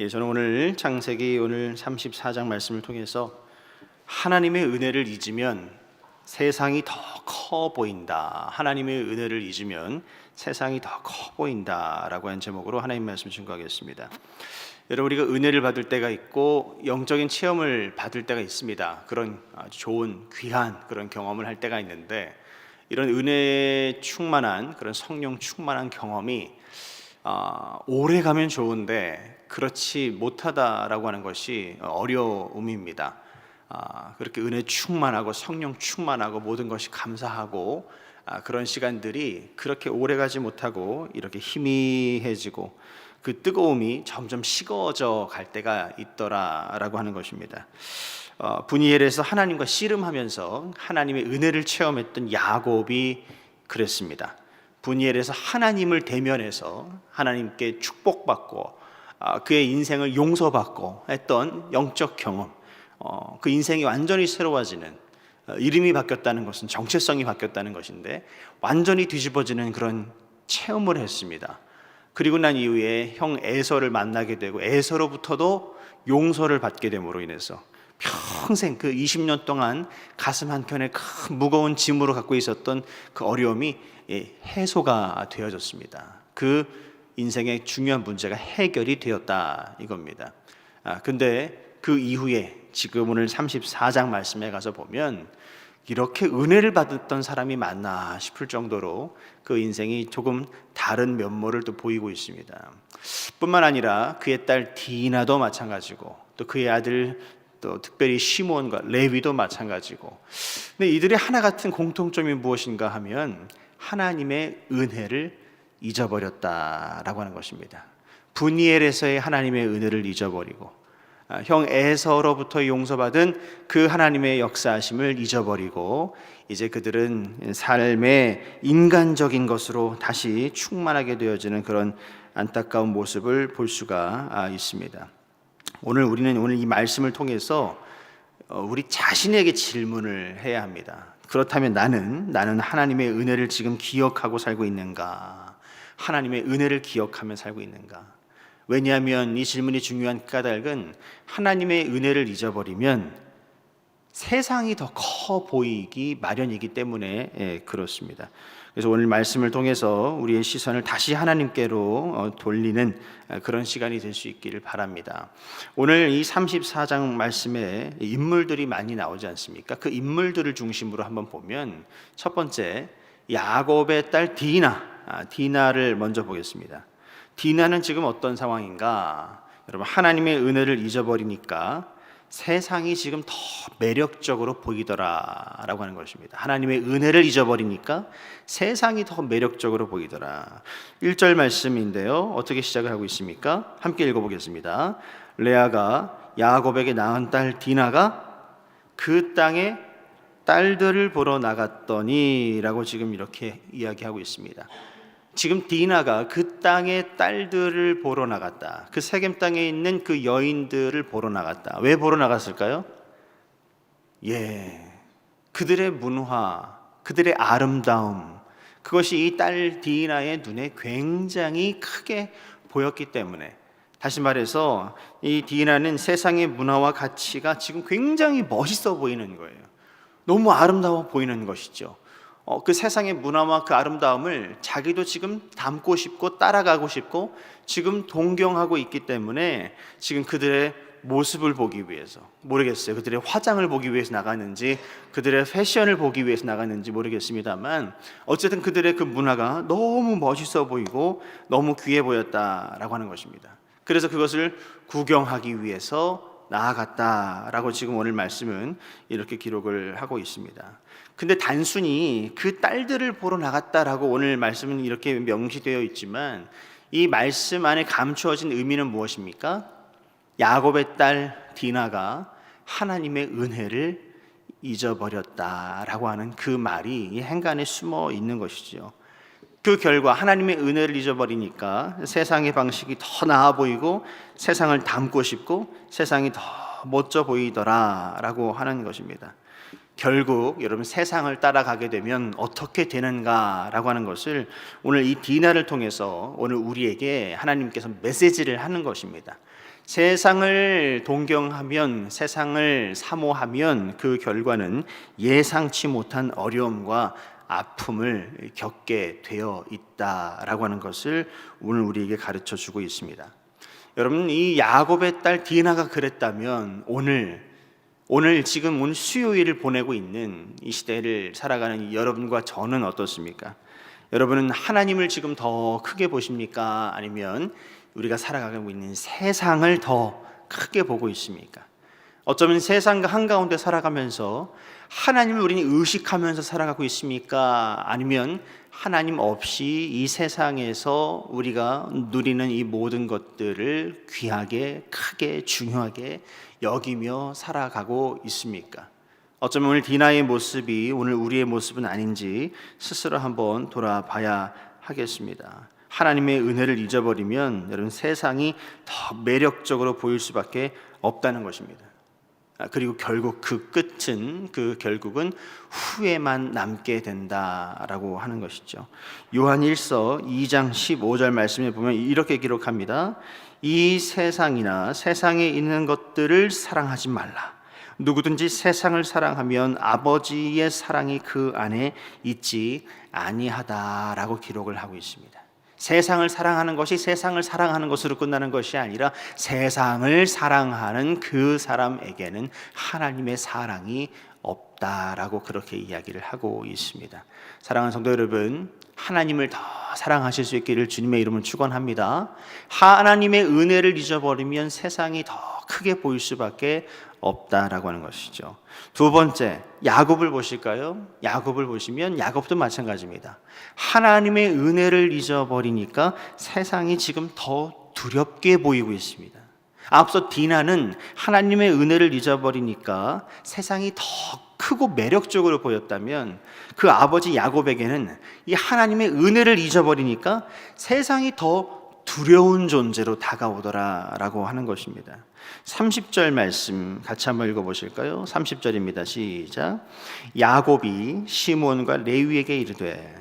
예, 저는 오늘 창세기 오늘 34장 말씀을 통해서 하나님의 은혜를 잊으면 세상이 더 커 보인다. 하나님의 은혜를 잊으면 세상이 더 커 보인다라고 한 제목으로 하나님 말씀 증거하겠습니다. 여러분 우리가 은혜를 받을 때가 있고 영적인 체험을 받을 때가 있습니다. 그런 아주 좋은 귀한 그런 경험을 할 때가 있는데 이런 은혜에 충만한 그런 성령 충만한 경험이 아, 오래 가면 좋은데 그렇지 못하다라고 하는 것이 어려움입니다. 아, 그렇게 은혜 충만하고 성령 충만하고 모든 것이 감사하고 아, 그런 시간들이 그렇게 오래 가지 못하고 이렇게 희미해지고 그 뜨거움이 점점 식어져 갈 때가 있더라라고 하는 것입니다. 어, 분이엘에서 하나님과 씨름하면서 하나님의 은혜를 체험했던 야곱이 그랬습니다. 분이엘에서 하나님을 대면해서 하나님께 축복받고 아, 그의 인생을 용서받고 했던 영적 경험, 어, 그 인생이 완전히 새로워지는 어, 이름이 바뀌었다는 것은 정체성이 바뀌었다는 것인데 완전히 뒤집어지는 그런 체험을 했습니다. 그리고 난 이후에 형 에서를 만나게 되고 에서로부터도 용서를 받게 됨으로 인해서 평생 그 20년 동안 가슴 한켠에 큰 무거운 짐으로 갖고 있었던 그 어려움이 예, 해소가 되어졌습니다. 그 인생의 중요한 문제가 해결이 되었다 이겁니다. 아, 근데 그 이후에 지금 오늘 34장 말씀에 가서 보면 이렇게 은혜를 받았던 사람이 맞나 싶을 정도로 그 인생이 조금 다른 면모를 또 보이고 있습니다. 뿐만 아니라 그의 딸 디나도 마찬가지고 또 그의 아들 또 특별히 시몬과 레위도 마찬가지고. 근데 이들의 하나 같은 공통점이 무엇인가 하면 하나님의 은혜를 잊어버렸다라고 하는 것입니다. 분이엘에서의 하나님의 은혜를 잊어버리고 아, 형 에서로부터 용서받은 그 하나님의 역사하심을 잊어버리고 이제 그들은 삶의 인간적인 것으로 다시 충만하게 되어지는 그런 안타까운 모습을 볼 수가 아, 있습니다. 오늘 우리는 오늘 이 말씀을 통해서 어, 우리 자신에게 질문을 해야 합니다. 그렇다면 나는 나는 하나님의 은혜를 지금 기억하고 살고 있는가? 하나님의 은혜를 기억하며 살고 있는가? 왜냐하면 이 질문이 중요한 까닭은 하나님의 은혜를 잊어버리면 세상이 더 커 보이기 마련이기 때문에 예, 그렇습니다. 그래서 오늘 말씀을 통해서 우리의 시선을 다시 하나님께로 어, 돌리는 어, 그런 시간이 될 수 있기를 바랍니다. 오늘 이 34장 말씀에 인물들이 많이 나오지 않습니까? 그 인물들을 중심으로 한번 보면 첫 번째 야곱의 딸 디나, 아, 디나를 먼저 보겠습니다. 디나는 지금 어떤 상황인가? 여러분 하나님의 은혜를 잊어버리니까 세상이 지금 더 매력적으로 보이더라라고 하는 것입니다. 하나님의 은혜를 잊어버리니까 세상이 더 매력적으로 보이더라. 1절 말씀인데요. 어떻게 시작을 하고 있습니까? 함께 읽어 보겠습니다. 레아가 야곱에게 낳은 딸 디나가 그 땅에 딸들을 보러 나갔더니라고 지금 이렇게 이야기하고 있습니다. 지금 디나가 그 땅의 딸들을 보러 나갔다. 그 세겜 땅에 있는 그 여인들을 보러 나갔다. 왜 보러 나갔을까요? 예. 그들의 문화, 그들의 아름다움, 그것이 이 딸 디나의 눈에 굉장히 크게 보였기 때문에 다시 말해서 이 디나는 세상의 문화와 가치가 지금 굉장히 멋있어 보이는 거예요. 너무 아름다워 보이는 것이죠. 어, 그 세상의 문화와 그 아름다움을 자기도 지금 담고 싶고 따라가고 싶고 지금 동경하고 있기 때문에 지금 그들의 모습을 보기 위해서 모르겠어요. 그들의 화장을 보기 위해서 나갔는지 그들의 패션을 보기 위해서 나갔는지 모르겠습니다만 어쨌든 그들의 그 문화가 너무 멋있어 보이고 너무 귀해 보였다라고 하는 것입니다. 그래서 그것을 구경하기 위해서 나아갔다라고 지금 오늘 말씀은 이렇게 기록을 하고 있습니다. 근데 단순히 그 딸들을 보러 나갔다라고 오늘 말씀은 이렇게 명시되어 있지만 이 말씀 안에 감추어진 의미는 무엇입니까? 야곱의 딸 디나가 하나님의 은혜를 잊어버렸다라고 하는 그 말이 이 행간에 숨어 있는 것이죠. 그 결과 하나님의 은혜를 잊어버리니까 세상의 방식이 더 나아 보이고 세상을 닮고 싶고 세상이 더 멋져 보이더라라고 하는 것입니다. 결국 여러분 세상을 따라가게 되면 어떻게 되는가라고 하는 것을 오늘 이 디나를 통해서 오늘 우리에게 하나님께서 메시지를 하는 것입니다. 세상을 동경하면 세상을 사모하면 그 결과는 예상치 못한 어려움과 아픔을 겪게 되어 있다라고 하는 것을 오늘 우리에게 가르쳐 주고 있습니다. 여러분 이 야곱의 딸 디나가 그랬다면 오늘 오늘 지금 오늘 수요일을 보내고 있는 이 시대를 살아가는 여러분과 저는 어떻습니까? 여러분은 하나님을 지금 더 크게 보십니까? 아니면 우리가 살아가고 있는 세상을 더 크게 보고 있습니까? 어쩌면 세상과 한가운데 살아가면서 하나님을 우리는 의식하면서 살아가고 있습니까? 아니면 하나님 없이 이 세상에서 우리가 누리는 이 모든 것들을 귀하게, 크게, 중요하게 여기며 살아가고 있습니까? 어쩌면 오늘 디나의 모습이 오늘 우리의 모습은 아닌지 스스로 한번 돌아봐야 하겠습니다. 하나님의 은혜를 잊어버리면 여러분 세상이 더 매력적으로 보일 수밖에 없다는 것입니다. 아, 그리고 결국 그 끝은 그 결국은 후회만 남게 된다라고 하는 것이죠. 요한 1서 2장 15절 말씀에 보면 이렇게 기록합니다. 이 세상이나 세상에 있는 것들을 사랑하지 말라. 누구든지 세상을 사랑하면 아버지의 사랑이 그 안에 있지 아니하다라고 기록을 하고 있습니다. 세상을 사랑하는 것이 세상을 사랑하는 것으로 끝나는 것이 아니라 세상을 사랑하는 그 사람에게는 하나님의 사랑이 없다라고 그렇게 이야기를 하고 있습니다. 사랑하는 성도 여러분, 하나님을 더 사랑하실 수 있기를 주님의 이름을 축원합니다. 하나님의 은혜를 잊어버리면 세상이 더 크게 보일 수밖에 없다라고 하는 것이죠. 두 번째, 야곱을 보실까요? 야곱을 보시면 야곱도 마찬가지입니다. 하나님의 은혜를 잊어버리니까 세상이 지금 더 두렵게 보이고 있습니다. 앞서 디나는 하나님의 은혜를 잊어버리니까 세상이 더 크고 매력적으로 보였다면 그 아버지 야곱에게는 이 하나님의 은혜를 잊어버리니까 세상이 더 두려운 존재로 다가오더라라고 하는 것입니다. 30절 말씀 같이 한번 읽어 보실까요? 30절입니다. 시작. 야곱이 시몬과 레위에게 이르되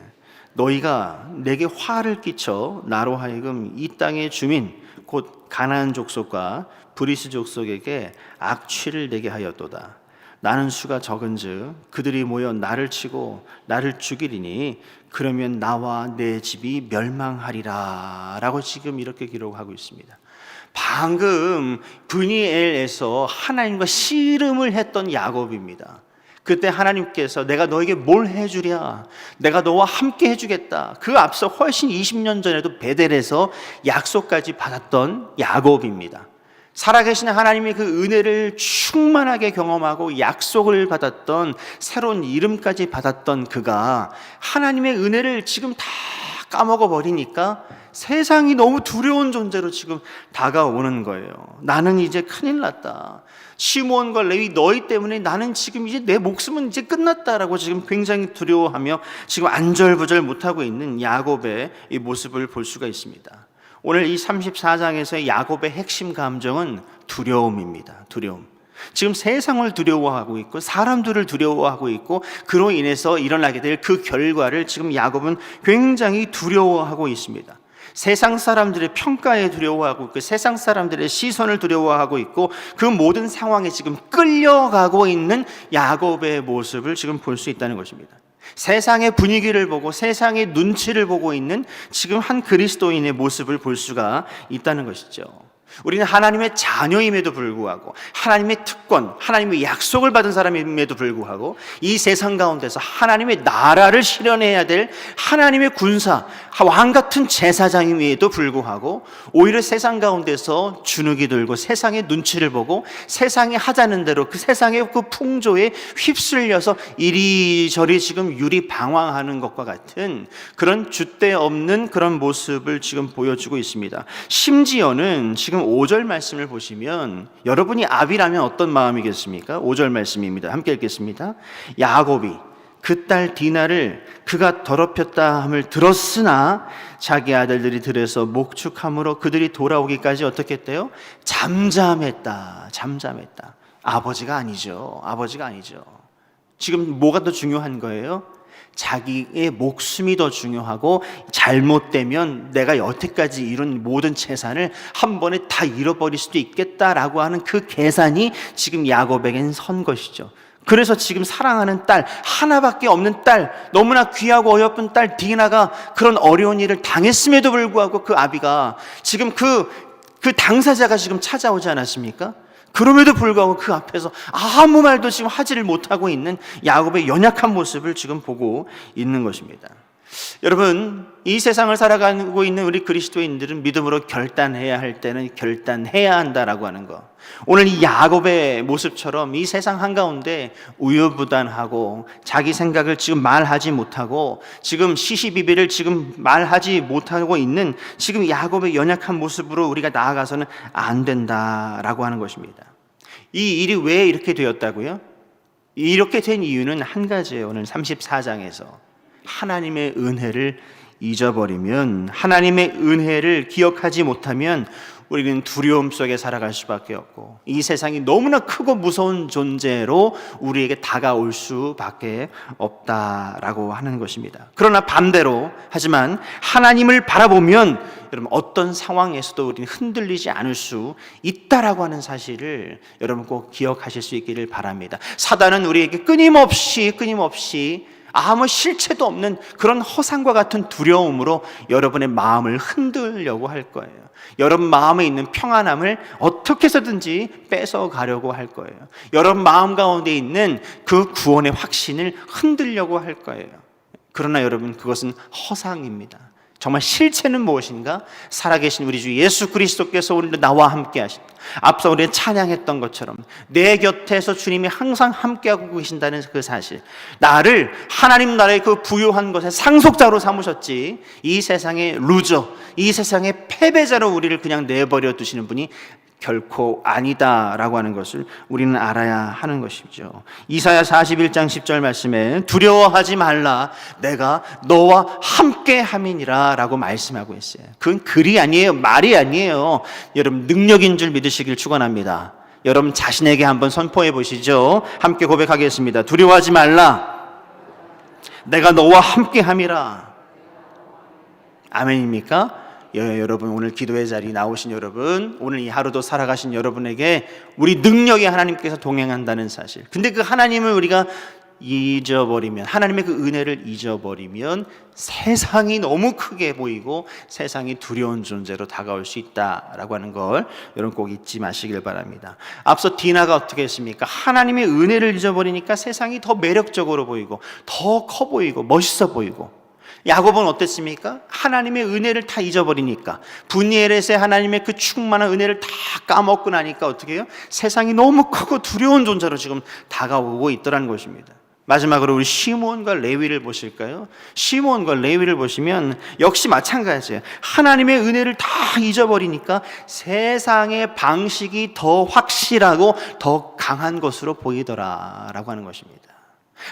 너희가 내게 화를 끼쳐 나로 하여금 이 땅의 주민 곧 가나안 족속과 브리스 족속에게 악취를 내게 하였도다. 나는 수가 적은즉 그들이 모여 나를 치고 나를 죽이리니 그러면 나와 내 집이 멸망하리라라고 지금 이렇게 기록하고 있습니다. 방금 브니엘에서 하나님과 씨름을 했던 야곱입니다. 그때 하나님께서 내가 너에게 뭘 해주랴? 내가 너와 함께 해주겠다. 그 앞서 훨씬 20년 전에도 베델에서 약속까지 받았던 야곱입니다. 살아계신 하나님의 그 은혜를 충만하게 경험하고 약속을 받았던 새로운 이름까지 받았던 그가 하나님의 은혜를 지금 다 까먹어 버리니까 세상이 너무 두려운 존재로 지금 다가오는 거예요. 나는 이제 큰일 났다. 시몬과 레위 너희 때문에 나는 지금 이제 내 목숨은 이제 끝났다라고 지금 굉장히 두려워하며 지금 안절부절 못하고 있는 야곱의 이 모습을 볼 수가 있습니다. 오늘 이 34장에서의 야곱의 핵심 감정은 두려움입니다. 두려움. 지금 세상을 두려워하고 있고 사람들을 두려워하고 있고 그로 인해서 일어나게 될 그 결과를 지금 야곱은 굉장히 두려워하고 있습니다. 세상 사람들의 평가에 두려워하고 있고 세상 사람들의 시선을 두려워하고 있고 그 모든 상황에 지금 끌려가고 있는 야곱의 모습을 지금 볼 수 있다는 것입니다. 세상의 분위기를 보고 세상의 눈치를 보고 있는 지금 한 그리스도인의 모습을 볼 수가 있다는 것이죠. 우리는 하나님의 자녀임에도 불구하고 하나님의 특권, 하나님의 약속을 받은 사람임에도 불구하고 이 세상 가운데서 하나님의 나라를 실현해야 될 하나님의 군사, 왕 같은 제사장임에도 불구하고 오히려 세상 가운데서 주눅이 들고 세상의 눈치를 보고 세상이 하자는 대로 그 세상의 그 풍조에 휩쓸려서 이리저리 지금 유리 방황하는 것과 같은 그런 줏대 없는 그런 모습을 지금 보여주고 있습니다. 심지어는 지금 5절 말씀을 보시면 여러분이 아비라면 어떤 마음이겠습니까? 5절 말씀입니다. 함께 읽겠습니다. 야곱이 그 딸 디나를 그가 더럽혔다 함을 들었으나 자기 아들들이 들에서 목축함으로 그들이 돌아오기까지 어떻게 했대요? 잠잠했다. 잠잠했다. 아버지가 아니죠. 아버지가 아니죠. 지금 뭐가 더 중요한 거예요? 자기의 목숨이 더 중요하고 잘못되면 내가 여태까지 이룬 모든 재산을 한 번에 다 잃어버릴 수도 있겠다라고 하는 그 계산이 지금 야곱에겐 선 것이죠. 그래서 지금 사랑하는 딸, 하나밖에 없는 딸, 너무나 귀하고 어여쁜 딸 디나가 그런 어려운 일을 당했음에도 불구하고 그 아비가 지금 그, 그 당사자가 지금 찾아오지 않았습니까? 그럼에도 불구하고 그 앞에서 아무 말도 지금 하지를 못하고 있는 야곱의 연약한 모습을 지금 보고 있는 것입니다. 여러분, 이 세상을 살아가고 있는 우리 그리스도인들은 믿음으로 결단해야 할 때는 결단해야 한다라고 하는 거. 오늘 이 야곱의 모습처럼 이 세상 한가운데 우유부단하고 자기 생각을 지금 말하지 못하고 지금 시시비비를 지금 말하지 못하고 있는 지금 야곱의 연약한 모습으로 우리가 나아가서는 안 된다라고 하는 것입니다. 이 일이 왜 이렇게 되었다고요? 이렇게 된 이유는 한 가지예요. 오늘 34장에서. 하나님의 은혜를 잊어버리면 하나님의 은혜를 기억하지 못하면 우리는 두려움 속에 살아갈 수밖에 없고 이 세상이 너무나 크고 무서운 존재로 우리에게 다가올 수밖에 없다라고 하는 것입니다. 그러나 반대로 하지만 하나님을 바라보면 여러분 어떤 상황에서도 우리는 흔들리지 않을 수 있다라고 하는 사실을 여러분 꼭 기억하실 수 있기를 바랍니다. 사단은 우리에게 끊임없이 끊임없이 아무 실체도 없는 그런 허상과 같은 두려움으로 여러분의 마음을 흔들려고 할 거예요. 여러분 마음에 있는 평안함을 어떻게 해서든지 뺏어 가려고 할 거예요. 여러분 마음 가운데 있는 그 구원의 확신을 흔들려고 할 거예요. 그러나 여러분 그것은 허상입니다. 정말 실체는 무엇인가? 살아계신 우리 주 예수 그리스도께서 오늘 나와 함께 하신 앞서 우리 찬양했던 것처럼 내 곁에서 주님이 항상 함께하고 계신다는 그 사실 나를 하나님 나라의 그 부유한 것의 상속자로 삼으셨지 이 세상의 루저 이 세상의 패배자로 우리를 그냥 내버려 두시는 분이 결코 아니다라고 하는 것을 우리는 알아야 하는 것이죠. 이사야 41장 10절 말씀에 두려워하지 말라 내가 너와 함께 함이니라라고 말씀하고 있어요. 그건 글이 아니에요. 말이 아니에요. 여러분 능력인 줄 믿으시길 축원합니다. 여러분 자신에게 한번 선포해 보시죠. 함께 고백하겠습니다. 두려워하지 말라. 내가 너와 함께 함이라. 아멘입니까? 예, 여러분 오늘 기도의 자리 나오신 여러분 오늘 이 하루도 살아가신 여러분에게 우리 능력이 하나님께서 동행한다는 사실 근데 그 하나님을 우리가 잊어버리면 하나님의 그 은혜를 잊어버리면 세상이 너무 크게 보이고 세상이 두려운 존재로 다가올 수 있다라고 하는 걸 여러분 꼭 잊지 마시길 바랍니다. 앞서 디나가 어떻게 했습니까? 하나님의 은혜를 잊어버리니까 세상이 더 매력적으로 보이고 더 커 보이고 멋있어 보이고 야곱은 어땠습니까? 하나님의 은혜를 다 잊어버리니까 분이엘에서 하나님의 그 충만한 은혜를 다 까먹고 나니까 어떻게 해요? 세상이 너무 크고 두려운 존재로 지금 다가오고 있더라는 것입니다. 마지막으로 우리 시몬과 레위를 보실까요? 시몬과 레위를 보시면 역시 마찬가지예요. 하나님의 은혜를 다 잊어버리니까 세상의 방식이 더 확실하고 더 강한 것으로 보이더라라고 하는 것입니다.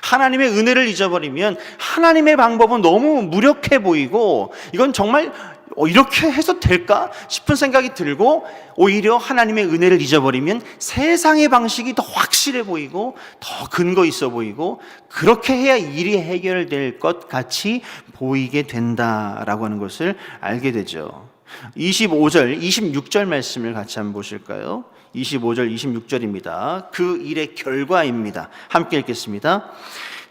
하나님의 은혜를 잊어버리면 하나님의 방법은 너무 무력해 보이고 이건 정말 어, 이렇게 해서 될까 싶은 생각이 들고 오히려 하나님의 은혜를 잊어버리면 세상의 방식이 더 확실해 보이고 더 근거 있어 보이고 그렇게 해야 일이 해결될 것 같이 보이게 된다라고 하는 것을 알게 되죠. 25절, 26절 말씀을 같이 한번 보실까요? 25절, 26절입니다. 그 일의 결과입니다. 함께 읽겠습니다.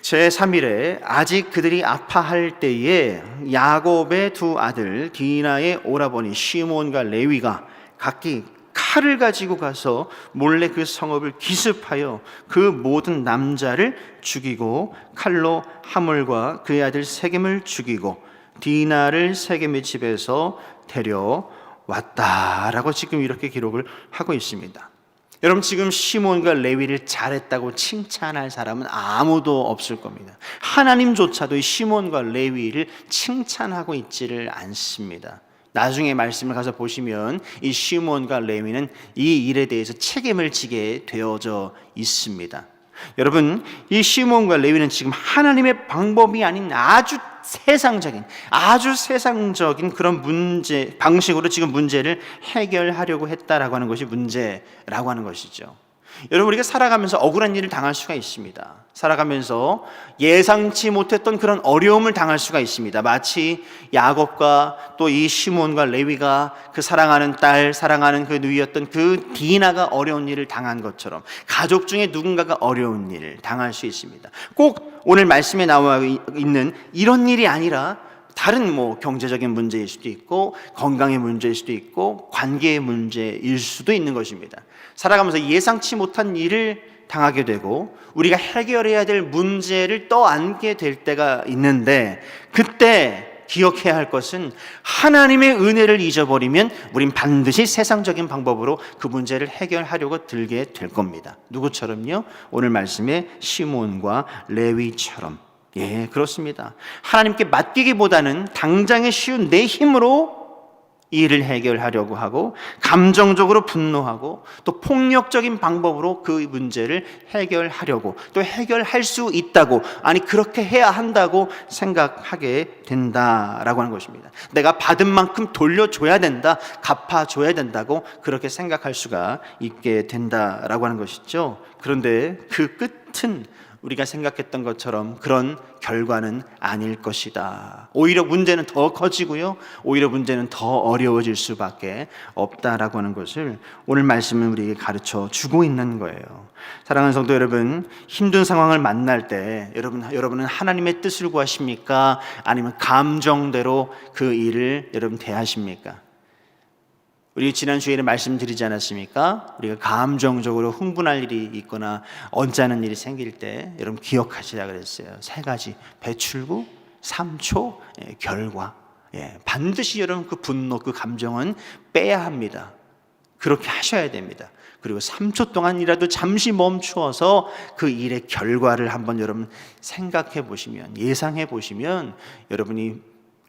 제 3일에 아직 그들이 아파할 때에 야곱의 두 아들 디나의 오라버니 시몬과 레위가 각기 칼을 가지고 가서 몰래 그 성읍을 기습하여 그 모든 남자를 죽이고 칼로 하물과 그의 아들 세겜을 죽이고 디나를 세겜의 집에서 데려 왔다라고 지금 이렇게 기록을 하고 있습니다. 여러분 지금 시몬과 레위를 잘했다고 칭찬할 사람은 아무도 없을 겁니다. 하나님조차도 시몬과 레위를 칭찬하고 있지를 않습니다. 나중에 말씀을 가서 보시면 이 시몬과 레위는 이 일에 대해서 책임을 지게 되어져 있습니다. 여러분, 이 시몬과 레위는 지금 하나님의 방법이 아닌 아주 세상적인, 아주 세상적인 그런 문제, 방식으로 지금 문제를 해결하려고 했다라고 하는 것이 문제라고 하는 것이죠. 여러분 우리가 살아가면서 억울한 일을 당할 수가 있습니다. 살아가면서 예상치 못했던 그런 어려움을 당할 수가 있습니다. 마치 야곱과 또 이 시몬과 레위가 그 사랑하는 딸, 사랑하는 그 누이였던 그 디나가 어려운 일을 당한 것처럼 가족 중에 누군가가 어려운 일을 당할 수 있습니다. 꼭 오늘 말씀에 나와 있는 이런 일이 아니라 다른 뭐 경제적인 문제일 수도 있고 건강의 문제일 수도 있고 관계의 문제일 수도 있는 것입니다. 살아가면서 예상치 못한 일을 당하게 되고 우리가 해결해야 될 문제를 떠안게 될 때가 있는데 그때 기억해야 할 것은 하나님의 은혜를 잊어버리면 우린 반드시 세상적인 방법으로 그 문제를 해결하려고 들게 될 겁니다. 누구처럼요? 오늘 말씀에 시몬과 레위처럼 예, 그렇습니다. 하나님께 맡기기보다는 당장에 쉬운 내 힘으로 이 일을 해결하려고 하고 감정적으로 분노하고 또 폭력적인 방법으로 그 문제를 해결하려고 또 해결할 수 있다고 아니 그렇게 해야 한다고 생각하게 된다라고 하는 것입니다. 내가 받은 만큼 돌려줘야 된다, 갚아줘야 된다고 그렇게 생각할 수가 있게 된다라고 하는 것이죠. 그런데 그 끝은 우리가 생각했던 것처럼 그런 결과는 아닐 것이다. 오히려 문제는 더 커지고요. 오히려 문제는 더 어려워질 수밖에 없다라고 하는 것을 오늘 말씀은 우리에게 가르쳐 주고 있는 거예요. 사랑하는 성도 여러분, 힘든 상황을 만날 때 여러분 여러분은 하나님의 뜻을 구하십니까? 아니면 감정대로 그 일을 여러분 대하십니까? 우리 지난 주일에 말씀드리지 않았습니까? 우리가 감정적으로 흥분할 일이 있거나 언짢은 일이 생길 때 여러분 기억하시라 그랬어요. 세 가지 배출구, 삼초, 예, 결과. 예, 반드시 여러분 그 분노, 그 감정은 빼야 합니다. 그렇게 하셔야 됩니다. 그리고 3초 동안이라도 잠시 멈추어서 그 일의 결과를 한번 여러분 생각해 보시면 예상해 보시면 여러분이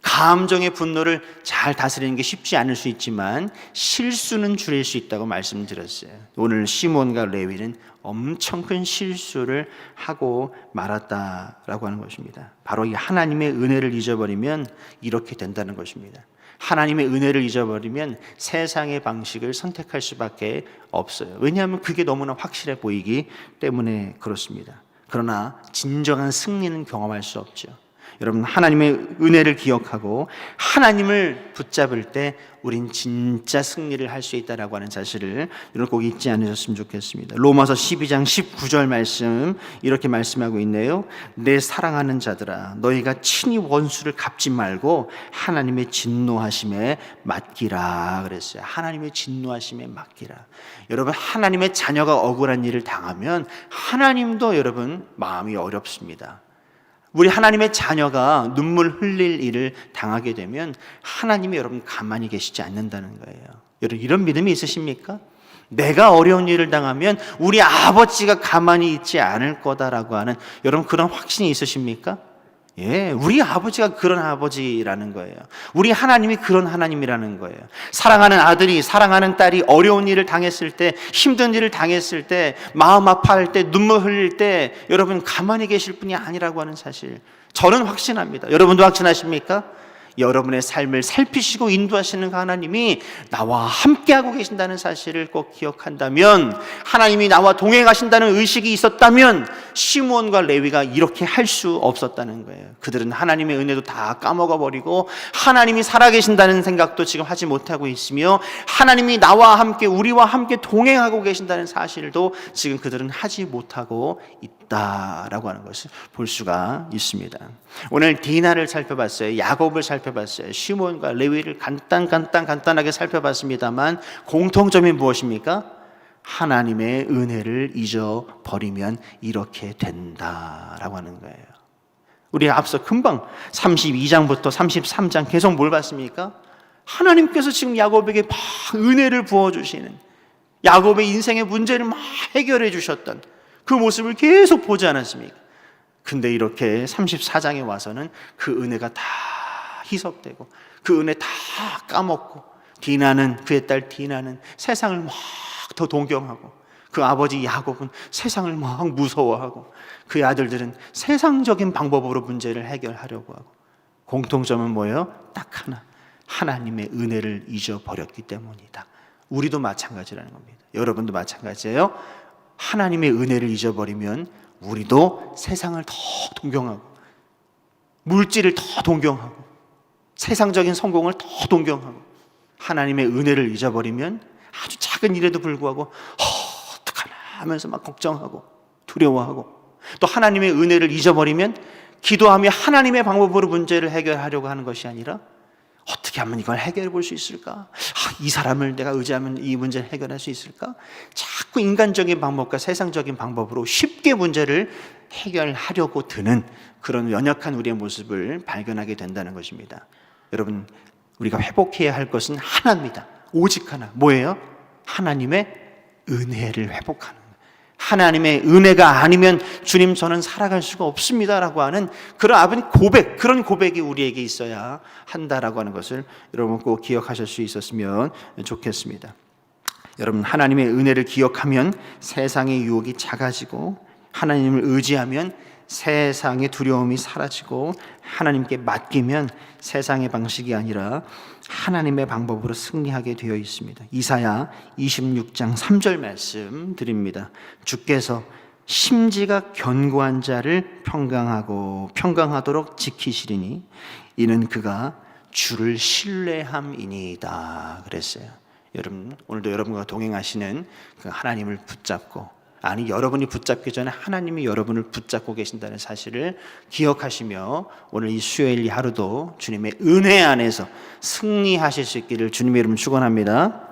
감정의 분노를 잘 다스리는 게 쉽지 않을 수 있지만 실수는 줄일 수 있다고 말씀드렸어요. 오늘 시몬과 레위는 엄청 큰 실수를 하고 말았다라고 하는 것입니다. 바로 이 하나님의 은혜를 잊어버리면 이렇게 된다는 것입니다. 하나님의 은혜를 잊어버리면 세상의 방식을 선택할 수밖에 없어요. 왜냐하면 그게 너무나 확실해 보이기 때문에 그렇습니다. 그러나 진정한 승리는 경험할 수 없죠. 여러분 하나님의 은혜를 기억하고 하나님을 붙잡을 때 우린 진짜 승리를 할 수 있다라고 하는 사실을 여러분 꼭 잊지 않으셨으면 좋겠습니다. 로마서 12장 19절 말씀 이렇게 말씀하고 있네요. 내 사랑하는 자들아 너희가 친히 원수를 갚지 말고 하나님의 진노하심에 맡기라 그랬어요. 하나님의 진노하심에 맡기라. 여러분 하나님의 자녀가 억울한 일을 당하면 하나님도 여러분 마음이 어렵습니다. 우리 하나님의 자녀가 눈물 흘릴 일을 당하게 되면 하나님이 여러분 가만히 계시지 않는다는 거예요. 여러분 이런 믿음이 있으십니까? 내가 어려운 일을 당하면 우리 아버지가 가만히 있지 않을 거다라고 하는 여러분 그런 확신이 있으십니까? 예, 우리 아버지가 그런 아버지라는 거예요. 우리 하나님이 그런 하나님이라는 거예요. 사랑하는 아들이, 사랑하는 딸이 어려운 일을 당했을 때, 힘든 일을 당했을 때, 마음 아파할 때, 눈물 흘릴 때, 여러분 가만히 계실 분이 아니라고 하는 사실. 저는 확신합니다. 여러분도 확신하십니까? 여러분의 삶을 살피시고 인도하시는 그 하나님이 나와 함께하고 계신다는 사실을 꼭 기억한다면 하나님이 나와 동행하신다는 의식이 있었다면 시므온과 레위가 이렇게 할 수 없었다는 거예요. 그들은 하나님의 은혜도 다 까먹어 버리고 하나님이 살아계신다는 생각도 지금 하지 못하고 있으며 하나님이 나와 함께 우리와 함께 동행하고 계신다는 사실도 지금 그들은 하지 못하고 있다라고 하는 것을 볼 수가 있습니다. 오늘 디나를 살펴봤어요. 야곱을 살펴 봤어요. 시몬과 레위를 간단 간단 간단하게 살펴봤습니다만 공통점이 무엇입니까? 하나님의 은혜를 잊어버리면 이렇게 된다라고 하는 거예요. 우리 앞서 금방 32장부터 33장 계속 뭘 봤습니까? 하나님께서 지금 야곱에게 막 은혜를 부어 주시는 야곱의 인생의 문제를 막 해결해 주셨던 그 모습을 계속 보지 않았습니까? 근데 이렇게 34장에 와서는 그 은혜가 다 희석되고 그 은혜 다 까먹고 디나는 그의 딸 디나는 세상을 막 더 동경하고 그 아버지 야곱은 세상을 막 무서워하고 그 아들들은 세상적인 방법으로 문제를 해결하려고 하고 공통점은 뭐예요? 딱 하나. 하나님의 은혜를 잊어버렸기 때문이다. 우리도 마찬가지라는 겁니다. 여러분도 마찬가지예요. 하나님의 은혜를 잊어버리면 우리도 세상을 더 동경하고 물질을 더 동경하고 세상적인 성공을 더 동경하고 하나님의 은혜를 잊어버리면 아주 작은 일에도 불구하고 어, 어떡하나 하면서 막 걱정하고 두려워하고 또 하나님의 은혜를 잊어버리면 기도하며 하나님의 방법으로 문제를 해결하려고 하는 것이 아니라 어떻게 하면 이걸 해결해 볼 수 있을까? 아, 이 사람을 내가 의지하면 이 문제를 해결할 수 있을까? 자꾸 인간적인 방법과 세상적인 방법으로 쉽게 문제를 해결하려고 드는 그런 연약한 우리의 모습을 발견하게 된다는 것입니다. 여러분, 우리가 회복해야 할 것은 하나입니다. 오직 하나. 뭐예요? 하나님의 은혜를 회복하는 거예요. 하나님의 은혜가 아니면 주님 저는 살아갈 수가 없습니다라고 하는 그런 아픈 고백, 그런 고백이 우리에게 있어야 한다라고 하는 것을 여러분 꼭 기억하실 수 있었으면 좋겠습니다. 여러분 하나님의 은혜를 기억하면 세상의 유혹이 작아지고 하나님을 의지하면 세상의 두려움이 사라지고 하나님께 맡기면 세상의 방식이 아니라 하나님의 방법으로 승리하게 되어 있습니다. 이사야 26장 3절 말씀 드립니다. 주께서 심지가 견고한 자를 평강하고 평강하도록 지키시리니 이는 그가 주를 신뢰함이니이다 그랬어요. 여러분 오늘도 여러분과 동행하시는 그 하나님을 붙잡고 아니 여러분이 붙잡기 전에 하나님이 여러분을 붙잡고 계신다는 사실을 기억하시며 오늘 이 수요일 이 하루도 주님의 은혜 안에서 승리하실 수 있기를 주님의 이름 축원합니다.